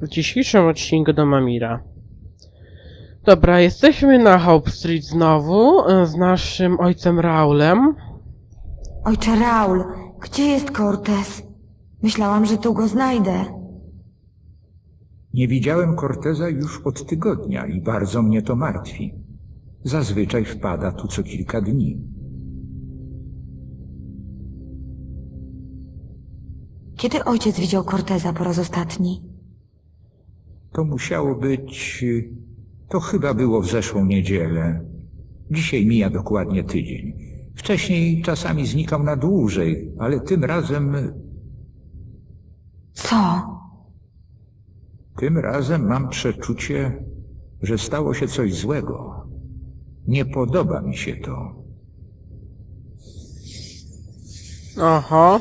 w dzisiejszym odcinku do Mamira. Dobra, jesteśmy na Hope Street znowu e, z naszym ojcem Raulem. Ojcze Raul, gdzie jest Cortez? Myślałam, że tu go znajdę. Nie widziałem Corteza już od tygodnia i bardzo mnie to martwi. Zazwyczaj wpada tu co kilka dni. Kiedy ojciec widział Corteza po raz ostatni? To musiało być... To chyba było w zeszłą niedzielę. Dzisiaj mija dokładnie tydzień. Wcześniej czasami znikał na dłużej, ale tym razem... Co? Tym razem mam przeczucie, że stało się coś złego. Nie podoba mi się to. Oho,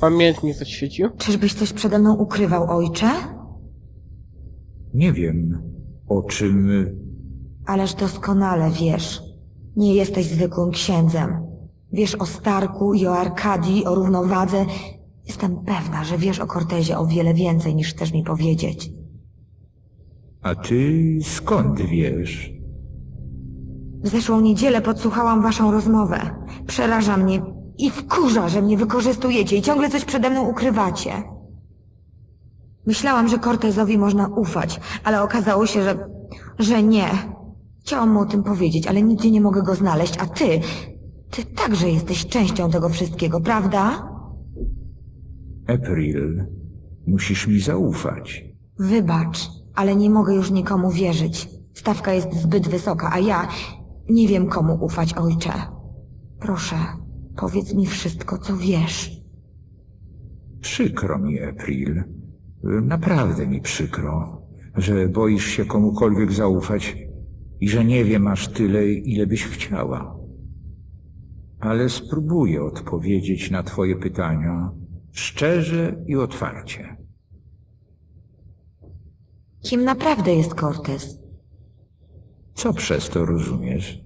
pamiętnik zaświecił. Czyżbyś coś przede mną ukrywał, ojcze? Nie wiem, o czym... Ależ doskonale wiesz. Nie jesteś zwykłym księdzem. Wiesz o Starku i o Arkadii, o równowadze. Jestem pewna, że wiesz o Cortezie o wiele więcej niż chcesz mi powiedzieć. A ty skąd wiesz? W zeszłą niedzielę podsłuchałam waszą rozmowę. Przeraża mnie i wkurza, że mnie wykorzystujecie i ciągle coś przede mną ukrywacie. Myślałam, że Cortezowi można ufać, ale okazało się, że... że nie. Chciałam mu o tym powiedzieć, ale nigdzie nie mogę go znaleźć, a ty... ty także jesteś częścią tego wszystkiego, prawda? April, musisz mi zaufać. Wybacz, ale nie mogę już nikomu wierzyć. Stawka jest zbyt wysoka, a ja nie wiem komu ufać, ojcze. Proszę, powiedz mi wszystko, co wiesz. Przykro mi, April. Naprawdę mi przykro, że boisz się komukolwiek zaufać i że nie wiem aż tyle, ile byś chciała. Ale spróbuję odpowiedzieć na twoje pytania szczerze i otwarcie. Kim naprawdę jest Cortez? Co przez to rozumiesz?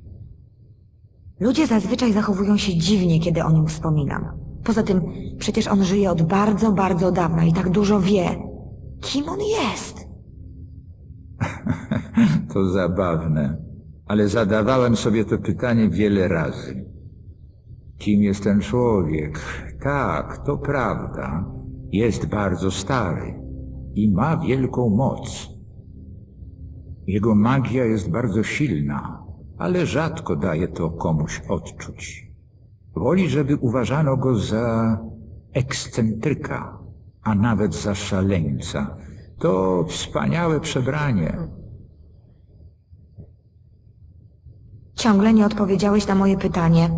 Ludzie zazwyczaj zachowują się dziwnie, kiedy o nim wspominam. Poza tym, przecież on żyje od bardzo, bardzo dawna i tak dużo wie. Kim on jest? To zabawne, ale zadawałem sobie to pytanie wiele razy. Kim jest ten człowiek? Tak, to prawda. Jest bardzo stary i ma wielką moc. Jego magia jest bardzo silna, ale rzadko daje to komuś odczuć. Woli, żeby uważano go za ekscentryka, a nawet za szaleńca. To wspaniałe przebranie. Ciągle nie odpowiedziałeś na moje pytanie.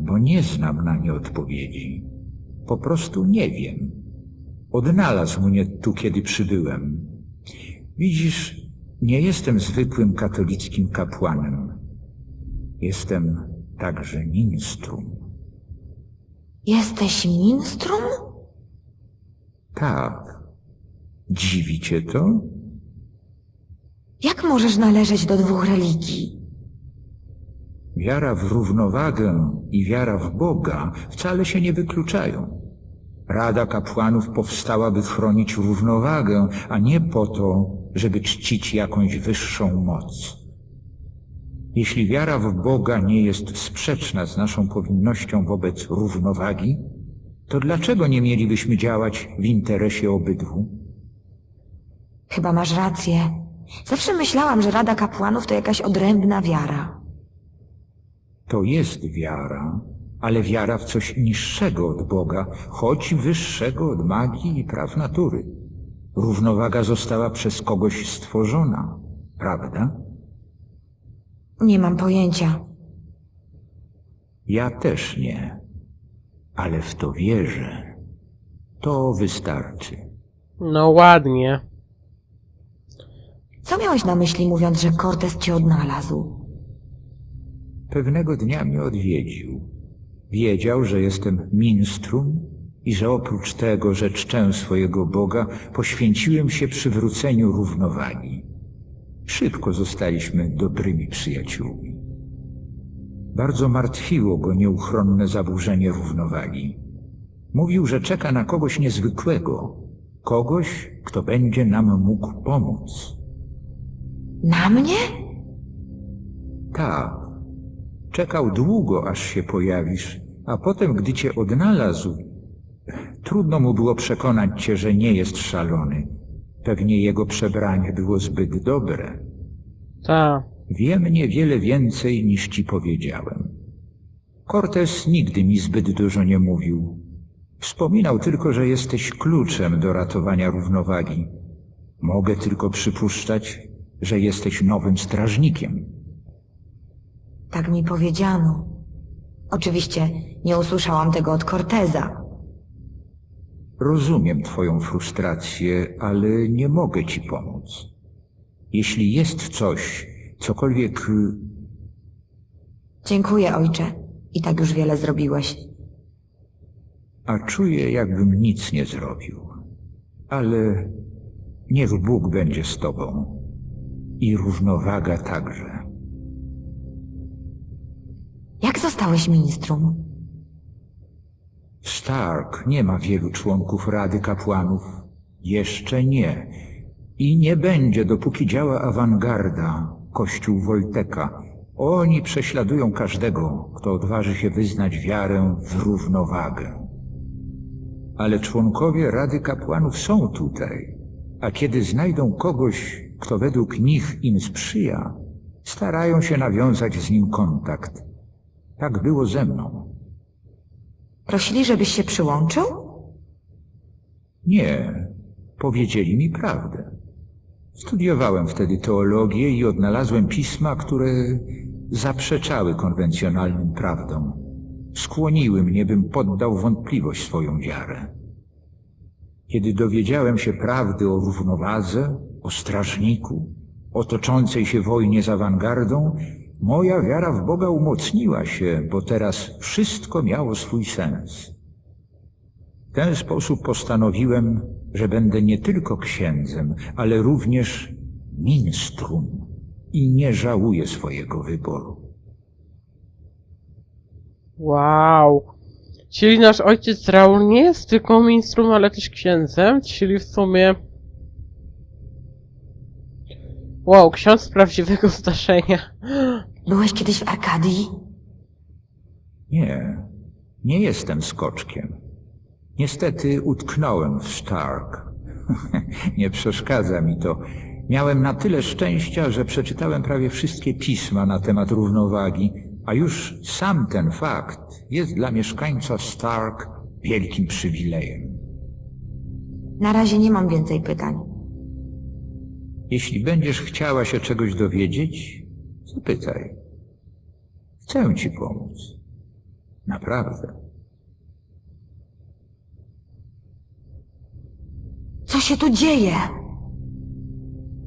bo nie znam na nie odpowiedzi. Po prostu nie wiem. Odnalazł mnie tu, kiedy przybyłem. Widzisz, nie jestem zwykłym katolickim kapłanem. Jestem także ministrum. Jesteś minstrum? Tak. Dziwi cię to? Jak możesz należeć do dwóch religii? Wiara w równowagę i wiara w Boga wcale się nie wykluczają. Rada kapłanów powstała, by chronić równowagę, a nie po to, żeby czcić jakąś wyższą moc. Jeśli wiara w Boga nie jest sprzeczna z naszą powinnością wobec równowagi, to dlaczego nie mielibyśmy działać w interesie obydwu? Chyba masz rację. Zawsze myślałam, że Rada Kapłanów to jakaś odrębna wiara. To jest wiara, ale wiara w coś niższego od Boga, choć wyższego od magii i praw natury. Równowaga została przez kogoś stworzona, prawda? Nie mam pojęcia. Ja też nie, ale w to wierzę. To wystarczy. No ładnie. Co miałeś na myśli, mówiąc, że Cortez cię odnalazł? Pewnego dnia mnie odwiedził. Wiedział, że jestem ministrum i że oprócz tego, że czczę swojego Boga, poświęciłem się przywróceniu równowagi. Szybko zostaliśmy dobrymi przyjaciółmi. Bardzo martwiło go nieuchronne zaburzenie równowagi. Mówił, że czeka na kogoś niezwykłego, Kogoś, kto będzie nam mógł pomóc. Na mnie? Tak. Czekał długo, aż się pojawisz, a potem, gdy cię odnalazł, trudno mu było przekonać cię, że nie jest szalony. Pewnie jego przebranie było zbyt dobre. Ta. Wiem niewiele więcej niż ci powiedziałem. Cortez nigdy mi zbyt dużo nie mówił. Wspominał tylko, że jesteś kluczem do ratowania równowagi. Mogę tylko przypuszczać, że jesteś nowym strażnikiem. Tak mi powiedziano. Oczywiście nie usłyszałam tego od Corteza. Rozumiem twoją frustrację, ale nie mogę ci pomóc. Jeśli jest coś, cokolwiek y, Dziękuję, ojcze. I tak już wiele zrobiłeś. a czuję, jakbym nic nie zrobił. Ale niech Bóg będzie z tobą i równowaga także. Jak zostałeś ministrum? Stark nie ma wielu członków Rady Kapłanów. Jeszcze nie. I nie będzie, dopóki działa awangarda, Kościół Wojteka. Oni prześladują każdego, kto odważy się wyznać wiarę w równowagę. Ale członkowie Rady Kapłanów są tutaj, a kiedy znajdą kogoś, kto według nich im sprzyja, starają się nawiązać z nim kontakt. Tak było ze mną. Prosili, żebyś się przyłączył? Nie, powiedzieli mi prawdę. Studiowałem wtedy teologię i odnalazłem pisma, które zaprzeczały konwencjonalnym prawdom. Skłoniły mnie, bym poddał wątpliwość swoją wiarę. Kiedy dowiedziałem się prawdy o równowadze, o strażniku, o toczącej się wojnie z awangardą, moja wiara w Boga umocniła się, bo teraz wszystko miało swój sens. W ten sposób postanowiłem, że będę nie tylko księdzem, ale również ministrum i nie żałuję swojego wyboru. Wow. Czyli nasz ojciec Raul nie jest tylko ministrem, ale też księdzem, czyli w sumie... Wow, ksiądz prawdziwego zdarzenia. Byłeś kiedyś w Arkadii? Nie, nie jestem skoczkiem. Niestety utknąłem w Stark. nie przeszkadza mi to. Miałem na tyle szczęścia, że przeczytałem prawie wszystkie pisma na temat równowagi, a już sam ten fakt jest dla mieszkańca Stark wielkim przywilejem. Na razie nie mam więcej pytań. Jeśli będziesz chciała się czegoś dowiedzieć, zapytaj. Chcę ci pomóc. Naprawdę. Co się tu dzieje?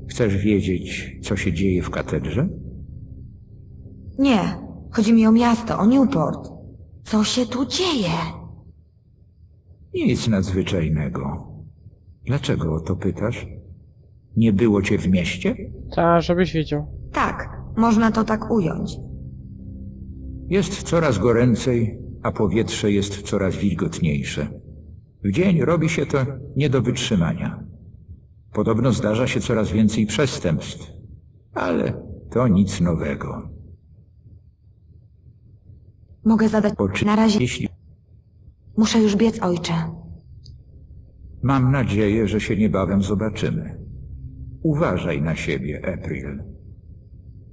Chcesz wiedzieć, co się dzieje w katedrze? Nie, chodzi mi o miasto, o Newport. Co się tu dzieje? Nic nadzwyczajnego. Dlaczego o to pytasz? Nie było cię w mieście? Ta, żebyś wiedział. Tak, można to tak ująć. Jest coraz goręcej, a powietrze jest coraz wilgotniejsze. W dzień robi się to nie do wytrzymania. Podobno zdarza się coraz więcej przestępstw, ale to nic nowego. Mogę zadać... Oczy... Na razie Jeśli muszę już biec, ojcze. Mam nadzieję, że się niebawem zobaczymy. Uważaj na siebie, April.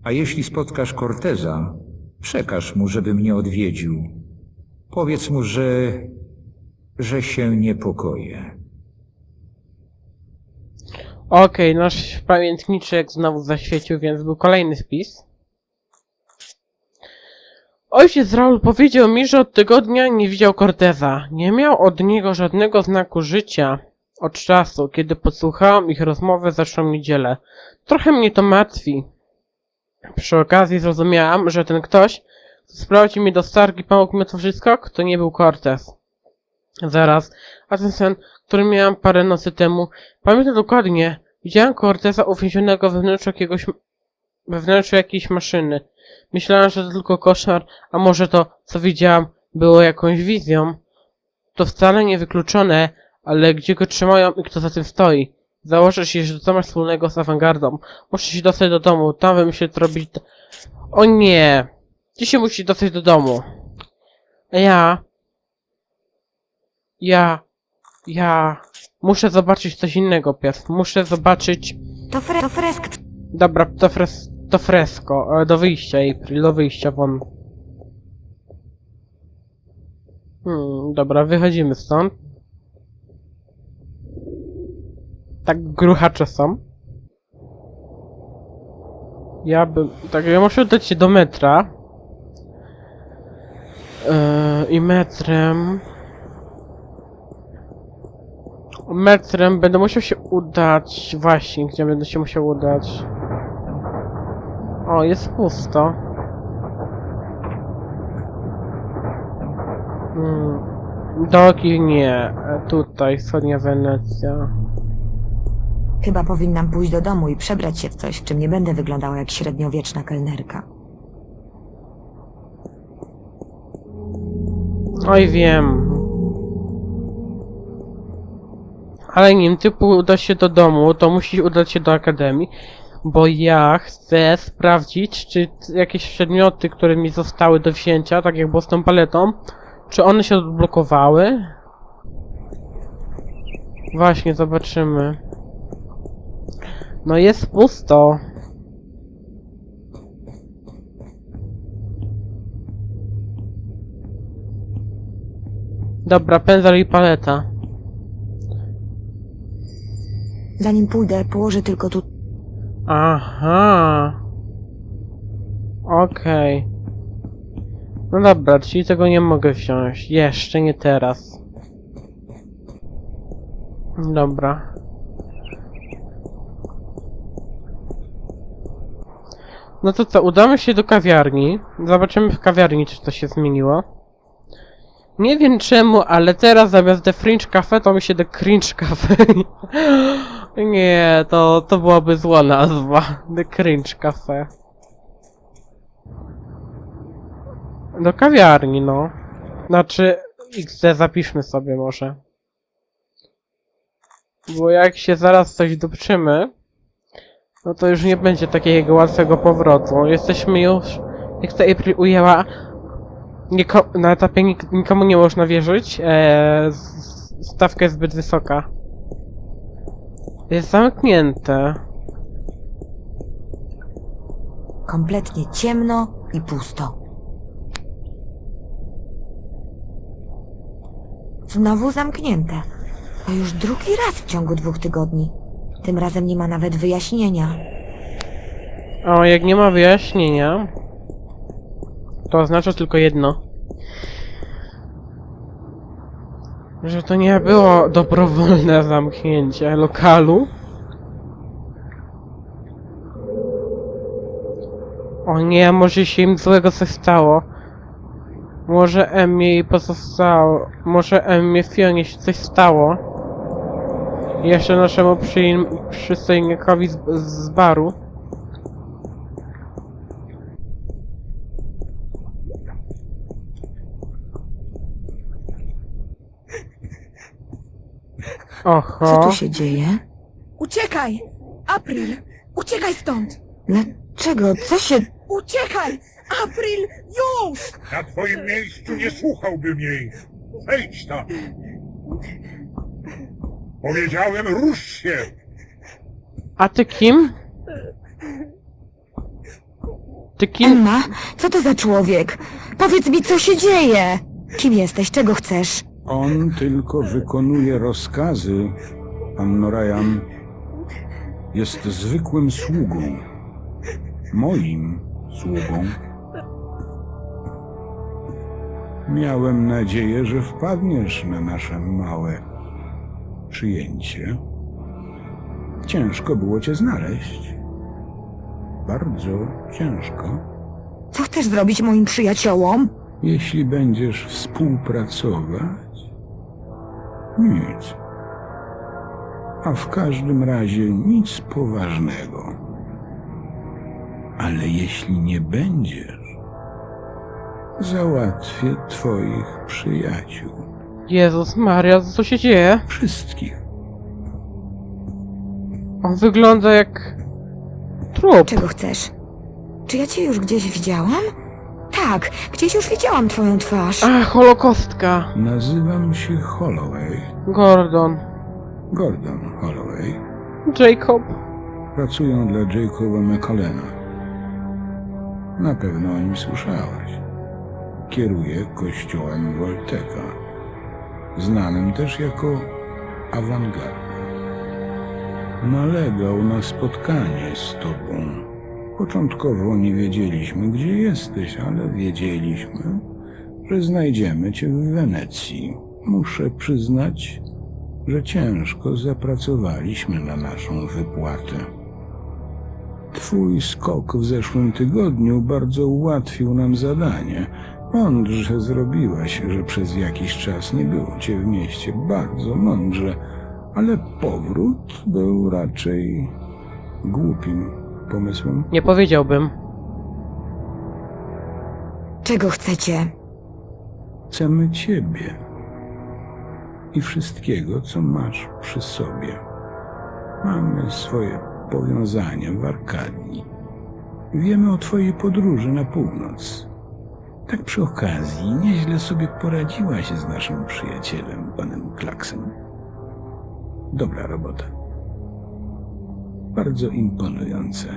A jeśli spotkasz Corteza, przekaż mu, żeby mnie odwiedził. Powiedz mu, że... że się niepokoję. Okej, nasz pamiętniczek znowu zaświecił, więc był kolejny wpis. Ojciec Raul powiedział mi, że od tygodnia nie widział Corteza. Nie miał od niego żadnego znaku życia od czasu, kiedy podsłuchałam ich rozmowę zeszłą niedzielę. Trochę mnie to martwi. Przy okazji zrozumiałam, że ten ktoś, kto sprowadził mnie do Stark i pomógł mi to wszystko, to nie był Cortez. Zaraz, a ten sen, który miałam parę nocy temu, pamiętam dokładnie. Widziałam Corteza uwięzionego wewnątrz jakiegoś, wewnątrz jakiejś maszyny. Myślałam, że to tylko koszmar, a może to, co widziałam, było jakąś wizją. To wcale nie wykluczone, Ale gdzie go trzymają i kto za tym stoi? Założę się, że to masz wspólnego z awangardą. Muszę się dostać do domu, tam wymyślę co robić. O nie! Ty się musi dostać do domu. A ja... Ja... Ja... Muszę zobaczyć coś innego, pies. Muszę zobaczyć... To, fre to fresk. Dobra, to, fres to fresko. e, Do wyjścia, April, do wyjścia won. Hmm, dobra, wychodzimy stąd. Tak gruchacze są. Ja bym... Tak, ja muszę udać się do metra. Yy, I metrem... Metrem będę musiał się udać... Właśnie, gdzie będę się musiał udać? O, jest pusto. Hmm. Doki nie. Tutaj, wschodnia Wenecja. Chyba powinnam pójść do domu i przebrać się w coś, w czym nie będę wyglądała jak średniowieczna kelnerka. Oj, wiem. Ale nim typu uda się do domu, to musi udać się do akademii, bo ja chcę sprawdzić, czy jakieś przedmioty, które mi zostały do wzięcia, tak jak było z tą paletą, czy one się odblokowały? Właśnie, zobaczymy. No jest pusto. Dobra, pędzel i paleta. Zanim pójdę, położę tylko tu. Aha. Okej. No dobra, czyli tego nie mogę wziąć. Jeszcze nie teraz. Dobra. No to co, udamy się do kawiarni. Zobaczymy w kawiarni, czy to się zmieniło. Nie wiem czemu, ale teraz zamiast The Fringe Cafe to mi się The Cringe Cafe. Nie, to, to byłaby zła nazwa. The Cringe Cafe. Do kawiarni, no. Znaczy, XD zapiszmy sobie może. Bo jak się zaraz coś dopczymy, no to już nie będzie takiego łatwego powrotu. Jesteśmy już, jak to April ujęła, niko, na etapie nik, nikomu nie można wierzyć. Eee, stawka jest zbyt wysoka. Jest zamknięte. Kompletnie ciemno i pusto. Znowu zamknięte. To już drugi raz w ciągu dwóch tygodni. Tym razem nie ma nawet wyjaśnienia. O, jak nie ma wyjaśnienia, to oznacza tylko jedno. Że to nie było dobrowolne zamknięcie lokalu. O nie, może się im złego coś stało. Może jej pozostało. Może Emmie Fionie się coś stało. Jeszcze naszemu przystojnikowi z, z baru. Oho. Co tu się dzieje? Uciekaj! April! Uciekaj stąd! Dlaczego? Co się... Uciekaj! April! Już! Na twoim miejscu nie słuchałbym jej. Zejdź tam. Powiedziałem, rusz się. A ty kim? Ty kim? Emma? Co to za człowiek? Powiedz mi, co się dzieje? Kim jesteś? Czego chcesz? On tylko wykonuje rozkazy. Panno Ryan jest zwykłym sługą. Moim sługą. Miałem nadzieję, że wpadniesz na nasze małe przyjęcie. Ciężko było cię znaleźć. Bardzo ciężko. Co chcesz zrobić moim przyjaciołom? Jeśli będziesz współpracować, nic. A w każdym razie nic poważnego. Ale jeśli nie będziesz, załatwię twoich przyjaciół. Jezus Maria, co się dzieje? Wszystkich. On wygląda jak... trup. Czego chcesz? Czy ja cię już gdzieś widziałam? Tak, gdzieś już widziałam twoją twarz. A, holokostka. Nazywam się Holloway. Gordon. Gordon Holloway. Jacob. Pracuję dla Jacoba McCallena. Na pewno o nim słyszałaś. Kieruje kościołem Wolteka, znanym też jako awangarda. Nalegał na spotkanie z tobą. Początkowo nie wiedzieliśmy, gdzie jesteś, ale wiedzieliśmy, że znajdziemy cię w Wenecji. Muszę przyznać, że ciężko zapracowaliśmy na naszą wypłatę. Twój skok w zeszłym tygodniu bardzo ułatwił nam zadanie. Mądrze zrobiłaś, że przez jakiś czas nie było cię w mieście. Bardzo mądrze, ale powrót był raczej głupim pomysłem. Nie powiedziałbym. Czego chcecie? Chcemy ciebie i wszystkiego, co masz przy sobie. Mamy swoje powiązania w Arkadii. Wiemy o twojej podróży na północ. Tak przy okazji, nieźle sobie poradziłaś z naszym przyjacielem, panem Klaksem. Dobra robota. Bardzo imponujące.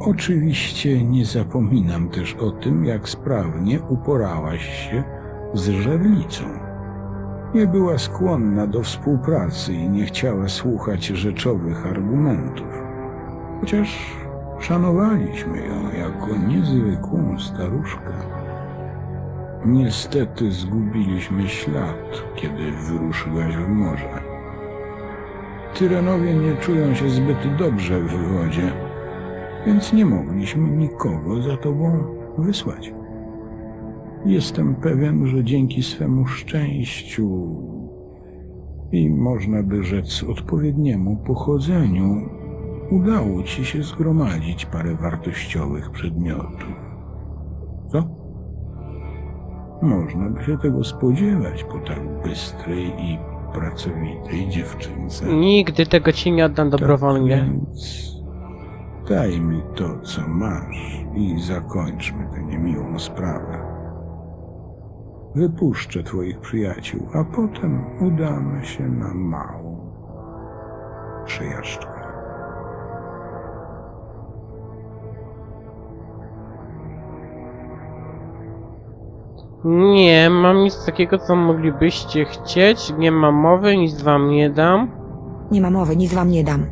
Oczywiście nie zapominam też o tym, jak sprawnie uporałaś się z żerlicą. Nie była skłonna do współpracy i nie chciała słuchać rzeczowych argumentów. Chociaż szanowaliśmy ją jako niezwykłą staruszkę. Niestety zgubiliśmy ślad, kiedy wyruszyłaś w morze. Tyranowie nie czują się zbyt dobrze w wodzie, więc nie mogliśmy nikogo za tobą wysłać. Jestem pewien, że dzięki swemu szczęściu i można by rzec odpowiedniemu pochodzeniu udało ci się zgromadzić parę wartościowych przedmiotów. Co? Można by się tego spodziewać po tak bystrej i pracowitej dziewczynce. Nigdy tego ci nie oddam dobrowolnie. Tak więc daj mi to, co masz i zakończmy tę niemiłą sprawę. Wypuszczę twoich przyjaciół, a potem udamy się na małą przejażdżkę. Nie, mam nic takiego, co moglibyście chcieć. Nie mam mowy, nic wam nie dam. Nie ma mowy, nic wam nie dam.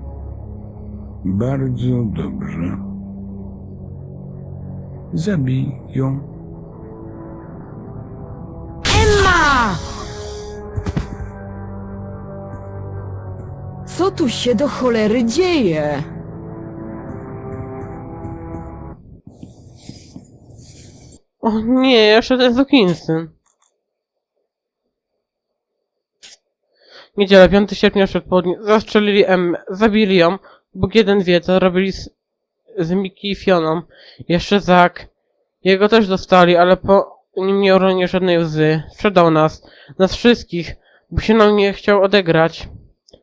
Bardzo dobrze. Zabij ją. Emma! Co tu się do cholery dzieje? O nie, jeszcze ten Zukinsyn. Niedziela, 5 sierpnia przed południem. Zastrzelili M, zabili ją. Bóg jeden wie, co robili z, z Miki i Fioną. Jeszcze Zak. Jego też dostali, ale po nim nie uronił żadnej łzy. Sprzedał nas. Nas wszystkich. Bo się nam nie chciał odegrać.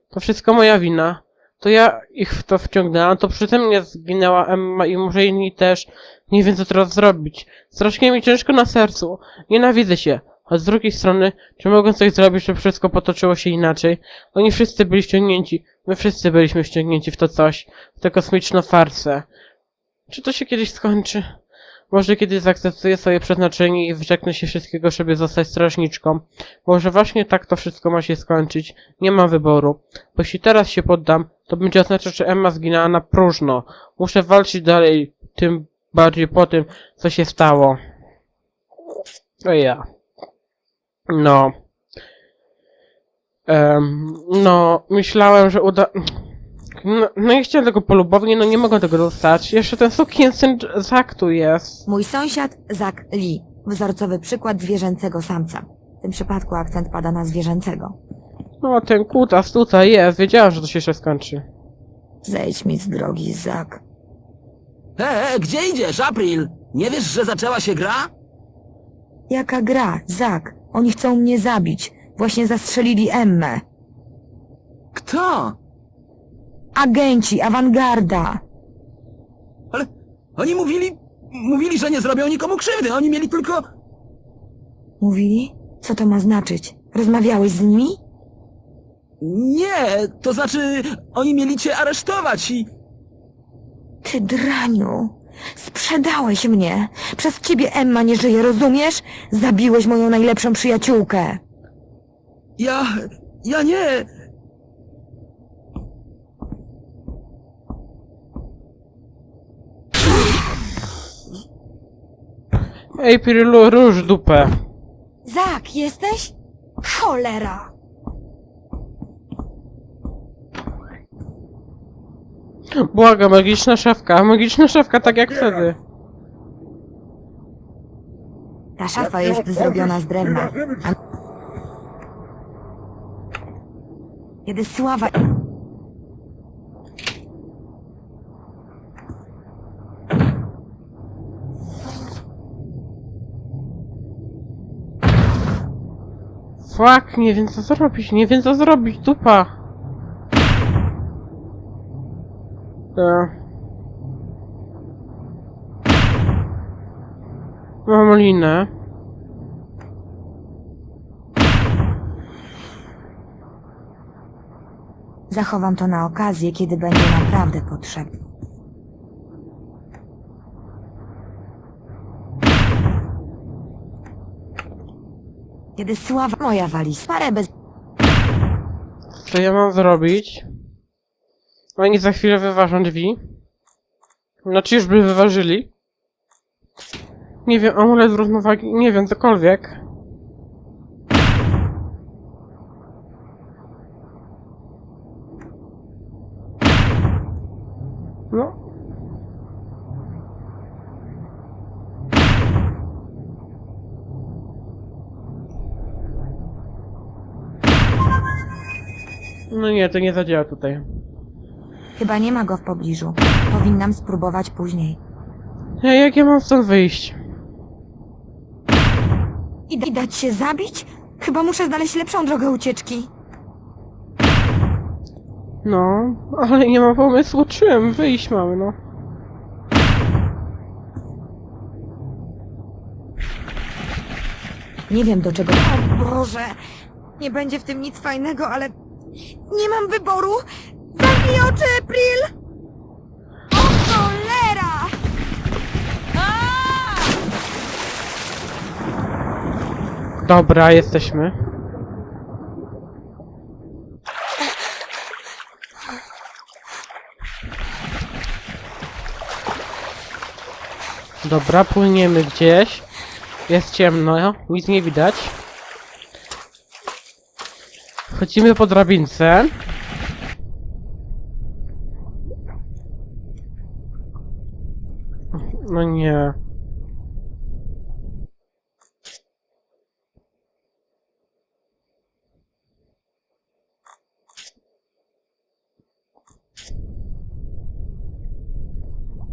To wszystko moja wina. To ja ich w to wciągnęłam, to przy tym mnie zginęła Emma i może inni też. Nie wiem co teraz zrobić. Strasznie mi ciężko na sercu. Nienawidzę się. A z drugiej strony, czy mogę coś zrobić, żeby wszystko potoczyło się inaczej? Oni wszyscy byli ściągnięci. My wszyscy byliśmy ściągnięci w to coś. W tę kosmiczną farsę. Czy to się kiedyś skończy? Może kiedyś zaakceptuję swoje przeznaczenie i wyrzeknę się wszystkiego, żeby zostać strażniczką. Może właśnie tak to wszystko ma się skończyć. Nie mam wyboru. Bo jeśli teraz się poddam, to będzie oznaczać, że Emma zginęła na próżno. Muszę walczyć dalej, tym bardziej po tym, co się stało. O ja. No. Em, no, myślałem, że uda... No, no i chciałem tego polubownie, no nie mogę tego dostać. Jeszcze ten sukiensyn Zak tu jest. Mój sąsiad, Zak Lee. Wzorcowy przykład zwierzęcego samca. W tym przypadku akcent pada na zwierzęcego. No, ten kutas tutaj jest. Wiedziałem, że to się jeszcze skończy. Zejdź mi z drogi, Zak. E, gdzie idziesz, April? Nie wiesz, że zaczęła się gra? Jaka gra, Zak? Oni chcą mnie zabić. Właśnie zastrzelili Emmę. Kto? Agenci, awangarda. Ale oni mówili... Mówili, że nie zrobią nikomu krzywdy. Oni mieli tylko... Mówili? Co to ma znaczyć? Rozmawiałeś z nimi? Nie, to znaczy... Oni mieli cię aresztować i... Ty draniu. Sprzedałeś mnie. Przez ciebie Emma nie żyje, rozumiesz? Zabiłeś moją najlepszą przyjaciółkę. Ja... Ja nie... April, róż dupę. Zak, jesteś? Cholera! Błaga, magiczna szafka. Magiczna szafka, tak jak wtedy. Ta szafa jest zrobiona z drewna. A... Kiedy sława... Fuck, nie wiem co zrobić, nie wiem co zrobić, dupa. Mam linę. Zachowam to na okazję, kiedy będzie naprawdę potrzebne. Kiedy sława moja wali parę bez... Co ja mam zrobić? Oni za chwilę wyważą drzwi. Znaczy już by wyważyli. Nie wiem, amulet równowagi, nie wiem, cokolwiek. No. No nie, to nie zadziała tutaj. Chyba nie ma go w pobliżu. Powinnam spróbować później. Ja, jak ja mam stąd wyjść? I, I dać się zabić? Chyba muszę znaleźć lepszą drogę ucieczki. No, ale nie mam pomysłu czym wyjść mamy, no. Nie wiem do czego... O Boże! Nie będzie w tym nic fajnego, ale... Nie mam wyboru! Dobra, jesteśmy. Dobra, płyniemy gdzieś. Jest ciemno, nic nie widać. Chodzimy po drabince. No nie.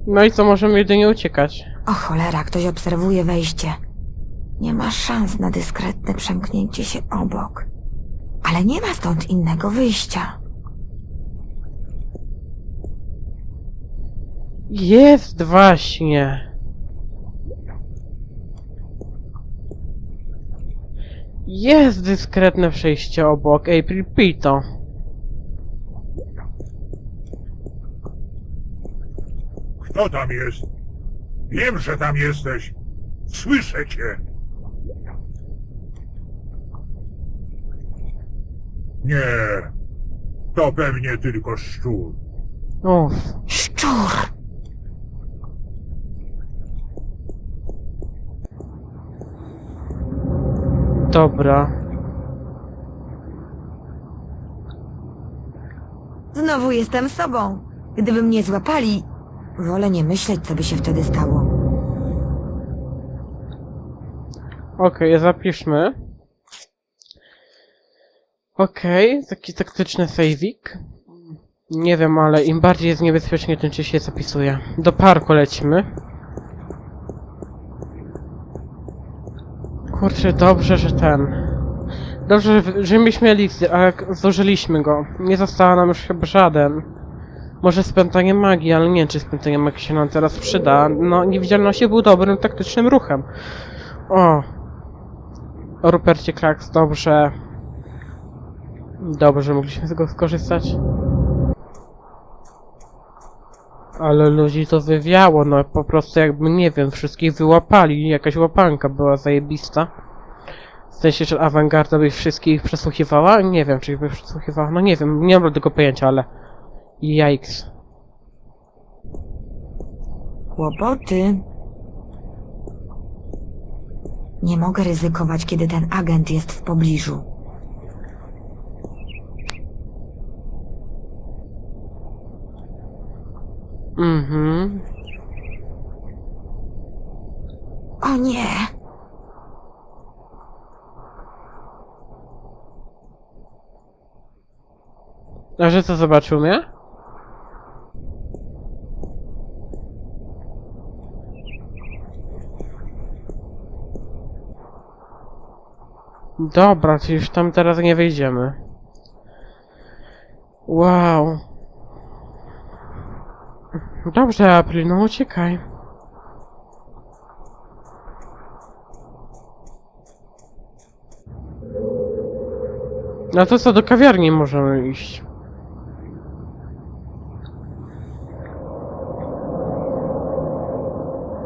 No i co, możemy jedynie uciekać. O cholera, ktoś obserwuje wejście. Nie ma szans na dyskretne przemknięcie się obok. Ale nie ma stąd innego wyjścia. Jest właśnie. Jest dyskretne przejście obok. April Pito. Kto tam jest? Wiem, że tam jesteś. Słyszę cię. Nie. To pewnie tylko szczur. Uff. Szczur! Dobra. Znowu jestem sobą. Gdyby mnie złapali, wolę nie myśleć, co by się wtedy stało. Okej, zapiszmy. Okej, taki taktyczny saveik. Nie wiem, ale im bardziej jest niebezpiecznie, tym się zapisuje. Do parku lecimy. Kurczę, dobrze, że ten... Dobrze, że- że myśmy eliksir, ale jak zużyliśmy go. Nie zostało nam już chyba żaden. Może spętanie magii, ale nie wiem, czy spętanie magii się nam teraz przyda. No, niewidzialność był dobrym taktycznym ruchem. O! O Rupercie Kraks, dobrze. Dobrze, mogliśmy z tego skorzystać. Ale ludzi to wywiało, no po prostu jakby, nie wiem, wszystkich wyłapali, jakaś łapanka była zajebista. W sensie, że awangarda by ich wszystkich przesłuchiwała? Nie wiem, czy by przesłuchiwała, no nie wiem, nie mam tego pojęcia, ale... Yikes. Kłopoty. Nie mogę ryzykować, kiedy ten agent jest w pobliżu. Mhm. O nie! A że co zobaczył mnie? Dobra, czyli już tam teraz nie wyjdziemy. Wow. Dobrze, April, no uciekaj. No to co, do kawiarni możemy iść.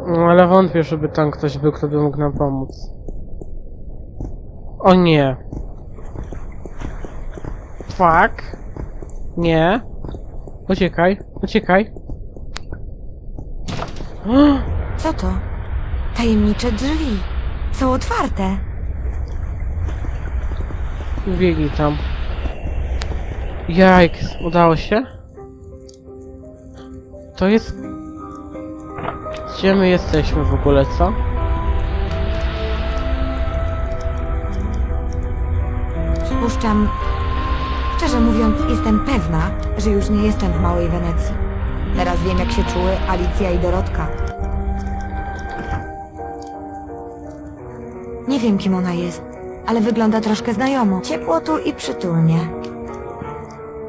No ale wątpię, żeby tam ktoś był, kto by mógł nam pomóc. O nie. Fuck. Nie. Uciekaj, uciekaj. Co to? Tajemnicze drzwi. Są otwarte. Biegnij tam. Jajks, udało się? To jest... Gdzie my jesteśmy w ogóle, co? Przypuszczam... Szczerze mówiąc, jestem pewna, że już nie jestem w Małej Wenecji. Teraz wiem, jak się czuły Alicja i Dorotka. Nie wiem, kim ona jest, ale wygląda troszkę znajomo. Ciepło tu i przytulnie.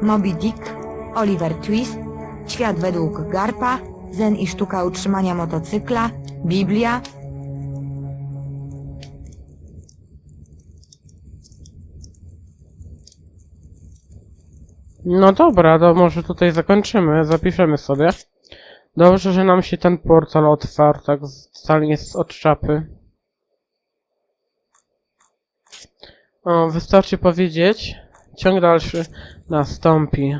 Moby Dick, Oliver Twist, Świat według Garpa, Zen i sztuka utrzymania motocykla, Biblia, No dobra, to może tutaj zakończymy, zapiszemy sobie. Dobrze, że nam się ten portal otwarł, tak wcale nie z od czapy. O, wystarczy powiedzieć. Ciąg dalszy nastąpi.